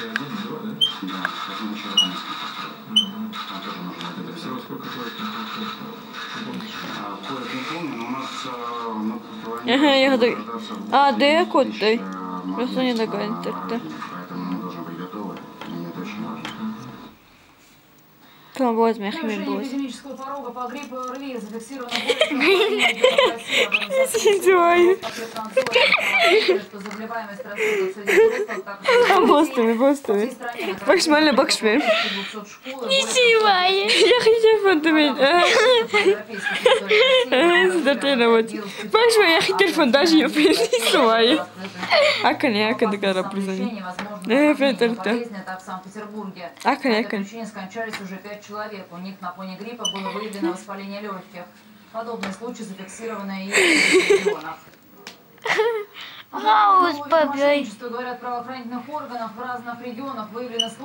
один, два, да? Да, потом еще Романский построил. Мгм. Там тоже нужно Это это всего сколько коек не получилось? Не помнишь? А, Коек не помню, но у нас мы Ага, я в А, 10 да, кот тысяч, дай. Просто не догонит а, это. Поэтому мы должны быть готовы. Мне это очень важно. Ахми Превышение было. эпидемического порога по гриппу ОРВИ зафиксировано более Издеваюсь. что заболеваемость растет среди туристов, так и А постами, по постами. всей стране на Максимально бакшми. 200 школ, и более Я хочу фондами. территорий Затейно вот. Максимально я хочу телефон даже не принесу. А коняка догара признани. Э, это в Санкт-Петербурге. А этой причине скончались уже пять человек. У них на фоне гриппа было выявлено воспаление легких. Подобные случаи зафиксированы и в регионах. Мошенничество, говорят, правоохранительных органов в разных регионах выявлено случаи.